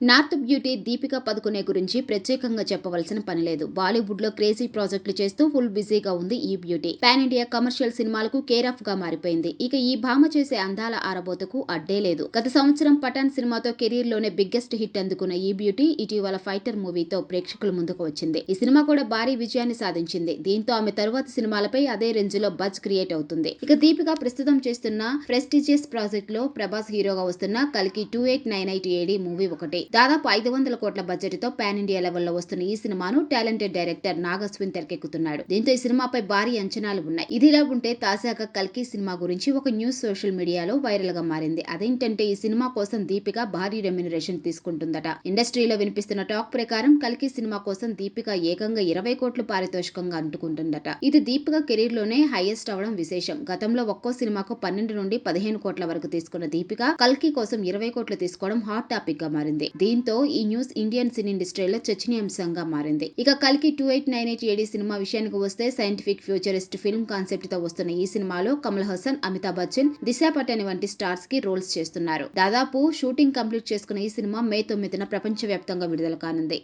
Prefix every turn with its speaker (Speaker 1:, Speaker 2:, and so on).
Speaker 1: North beauty Deepika Padukone గురించి ప్రత్యేకంగా చెప్పవలసిన పని లేదు. బాలీవుడ్లో క్రేజీ ప్రాజెక్టులు చేస్తూ ఫుల్ బిజీగా ఉంది ఈ బ్యూటీ. పాన్ ఇండియా కమర్షియల్ సినిమాలకు కేర్ ఆఫ్గా మారిపోయింది. ఇక ఈ భామ చేసే అందాల ఆరబోతకు అడ్డే లేదు. గత సంవత్సరం పఠాన్ సినిమాతో కెరీర్లోనే బిగ్గెస్ట్ హిట్ అందుకున్న ఈ బ్యూటీ ఇటీవల ఫైటర్ మూవీతో ప్రేక్షకుల ముందుకు వచ్చింది. ఈ సినిమా కూడా భారీ విజయాన్ని సాధించింది. దీంతో ఆమె తరువాత సినిమాలపై అదే రేంజ్లో బజ్ క్రియేట్ అవుతుంది. ఇక దీపిక ప్రస్తుతం చేస్తున్న ప్రెస్టీజియస్ ప్రాజెక్ట్లో ప్రభాస్ హీరోగా వస్తున్న కలికి two eight nine eight AD movie ఒకటి. దాదాపు ఐదు వందల కోట్ల బడ్జెట్తో పాన్ ఇండియా లెవెల్లో వస్తున్న ఈ సినిమాను టాలెంటెడ్ డైరెక్టర్ నాగస్విన్ తెరకెక్కుతున్నాడు. దీంతో ఈ సినిమాపై భారీ అంచనాలు ఉన్నాయి. ఇదిలా ఉంటే తాజాగా కల్కి సినిమా గురించి ఒక న్యూస్ సోషల్ మీడియాలో వైరల్గా మారింది. అదేంటంటే ఈ సినిమా కోసం దీపిక భారీ రెమ్యునరేషన్ తీసుకుంటుందట. ఇండస్ట్రీలో వినిపిస్తున్న టాక్ ప్రకారం కల్కి సినిమా కోసం దీపిక ఏకంగా ఇరవై కోట్లు పారితోషికంగా అంటుకుంటుందట ఇది దీపిక కెరీర్లోనే హైయెస్ట్ అవడం విశేషం. గతంలో ఒక్కో సినిమాకు పన్నెండు నుండి పదిహేను కోట్ల వరకు తీసుకున్న దీపిక కల్కి కోసం ఇరవై కోట్లు తీసుకోవడం హాట్ టాపిక్గా మారింది. దీంతో ఈ న్యూస్ ఇండియన్ సినీ ఇండస్ట్రీలో చర్చనీయాంశంగా మారింది. ఇక కల్కి two eight nine eight AD cinema విషయానికి వస్తే సైంటిఫిక్ ఫ్యూచరిస్ట్ ఫిల్మ్ కాన్సెప్ట్తో వస్తున్న ఈ సినిమాలో కమల్ హాసన్ అమితాబ్ బచ్చన్ దిశా పటాని వంటి స్టార్స్కి రోల్స్ చేస్తున్నారు. దాదాపు షూటింగ్ కంప్లీట్ చేసుకున్న ఈ సినిమా మే తొమ్మిదిన ప్రపంచ వ్యాప్తంగా విడుదల కానుంది.